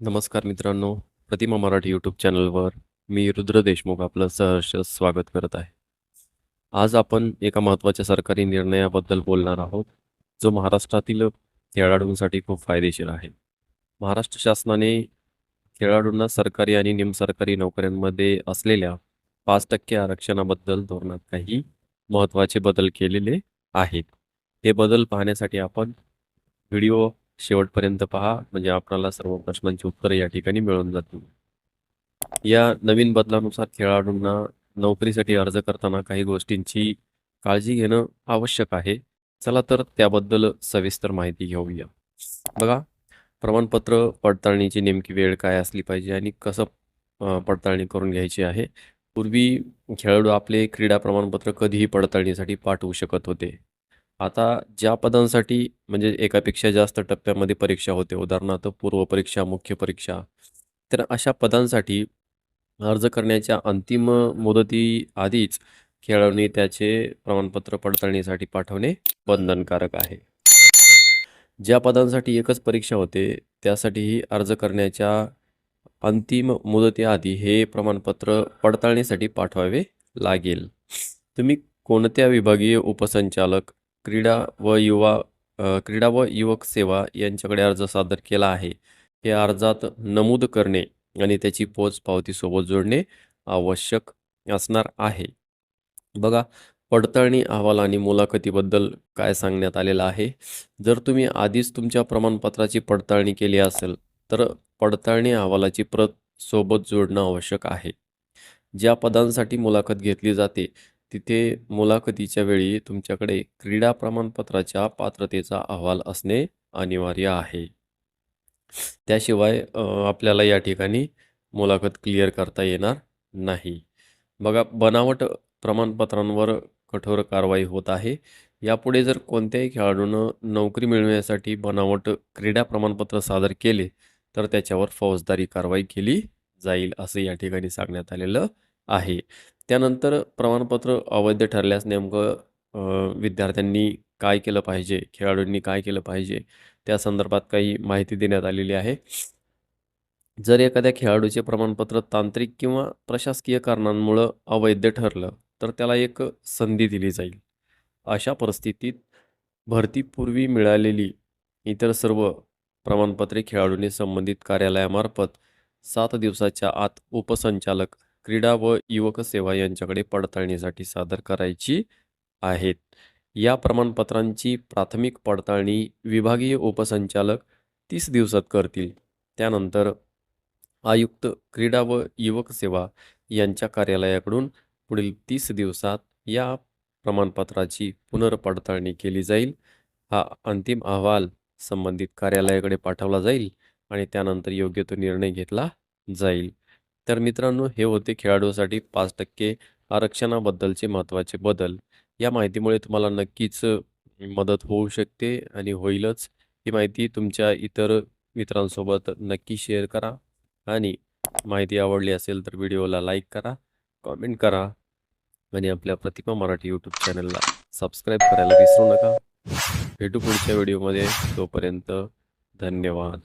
नमस्कार मित्रांनो प्रतिमा मराठी यूट्यूब चॅनलवर मी रुद्र देशमुख आपलं सहर्ष स्वागत करत आहे. आज आपण एका महत्त्वाच्या सरकारी निर्णयाबद्दल बोलणार आहोत जो महाराष्ट्रातील खेळाडूंसाठी खूप फायदेशीर आहे. महाराष्ट्र शासनाने खेळाडूंना सरकारी आणि निमसरकारी नोकऱ्यांमध्ये असलेल्या पाच टक्के आरक्षणाबद्दल धोरणात काही महत्त्वाचे बदल केलेले आहेत. हे बदल पाहण्यासाठी आपण व्हिडिओ शेवटपर्यंत पहा. म्हणजे आपल्याला सर्व प्रश्नांची उत्तरे या ठिकाणी मिळून जातील. या नवीन बदलानुसार खेळाडूंना नोकरीसाठी अर्ज करताना काही गोष्टींची काळजी घेणं आवश्यक आहे. चला तर त्याबद्दल सविस्तर माहिती घेऊया. बघा प्रमाणपत्र पडताळणीची नेमकी वेळ काय असली पाहिजे आणि कसं पडताळणी करून घ्यायची आहे? पूर्वी खेळाडू आपले क्रीडा प्रमाणपत्र कधीही पडताळणीसाठी पाठवू शकत होते. आता ज्या पदांसाठी म्हणजे एकापेक्षा जास्त टप्प्यामध्ये परीक्षा होते उदाहरणार्थ पूर्व परीक्षा मुख्य परीक्षा तर अशा पदांसाठी अर्ज करण्याच्या अंतिम मुदती आधीच खेळाडूंनी त्याचे प्रमाणपत्र पडताळणीसाठी पाठवणे बंधनकारक आहे. ज्या पदांसाठी एकच परीक्षा होते त्यासाठीही अर्ज करण्याच्या अंतिम मुदतीआधी हे प्रमाणपत्र पडताळणीसाठी पाठवावे लागेल. तुम्ही कोणत्या विभागीय उपसंचालक क्रीडा व युवा क्रीडा व युवक सेवा यांच्याकडे अर्ज सादर केला आहे. हे अर्जात नमूद करणे आणि त्याची पोच पावतीसोबत जोडणे आवश्यक असणार आहे. बघा पडताळणी अहवाल आणि मुलाखतीबद्दल काय सांगण्यात आलेलं आहे? जर तुम्ही आधीच तुमच्या प्रमाणपत्राची पडताळणी केली असेल तर पडताळणी अहवालाची प्रत सोबत जोडणं आवश्यक आहे. ज्या पदांसाठी मुलाखत घेतली जाते तिथे मुलाखतीच्या वेळी तुमच्याकडे क्रीडा प्रमाणपत्राच्या पात्रतेचा अहवाल असणे अनिवार्य आहे. त्याशिवाय आपल्याला या ठिकाणी मुलाखत क्लिअर करता येणार नाही. बघा बनावट प्रमाणपत्रांवर कठोर कारवाई होत आहे. यापुढे जर कोणत्याही खेळाडूनं नोकरी मिळवण्यासाठी बनावट क्रीडा प्रमाणपत्र सादर केले तर त्याच्यावर फौजदारी कारवाई केली जाईल असं या ठिकाणी सांगण्यात आलेलं आहे. त्यानंतर प्रमाणपत्र अवैध ठरल्यास नेमकं विद्यार्थ्यांनी काय केलं पाहिजे खेळाडूंनी काय केलं पाहिजे त्या संदर्भात काही माहिती देण्यात आलेली आहे. जर एखाद्या खेळाडूचे प्रमाणपत्र तांत्रिक किंवा प्रशासकीय कारणांमुळं अवैध ठरलं तर त्याला एक संधी दिली जाईल. अशा परिस्थितीत भरतीपूर्वी मिळालेली इतर सर्व प्रमाणपत्रे खेळाडूंनी संबंधित कार्यालयामार्फत सात दिवसाच्या आत उपसंचालक क्रीडा व युवक सेवा यांच्याकडे पडताळणीसाठी सादर करायची आहेत. या प्रमाणपत्रांची प्राथमिक पडताळणी विभागीय उपसंचालक तीस दिवसात करतील. त्यानंतर आयुक्त क्रीडा व युवक सेवा यांच्या कार्यालयाकडून पुढील तीस दिवसात या प्रमाणपत्राची पुनर्पडताळणी केली जाईल. हा अंतिम अहवाल संबंधित कार्यालयाकडे पाठवला जाईल आणि त्यानंतर योग्य तो निर्णय घेतला जाईल. तर मित्रांनो हे होते खेळाडूसाठी पाच टक्के आरक्षणाबद्दलचे महत्त्वाचे बदल. या माहितीमुळे तुम्हाला नक्कीच मदत होऊ शकते आणि होईलच. ही माहिती तुमच्या इतर मित्रांसोबत नक्की शेअर करा आणि माहिती आवडली असेल तर व्हिडिओला लाईक करा कॉमेंट करा आणि आपल्या प्रतिमा मराठी यूट्यूब चॅनलला सबस्क्राईब करायला विसरू नका. भेटू पुढच्या व्हिडिओमध्ये. तोपर्यंत धन्यवाद.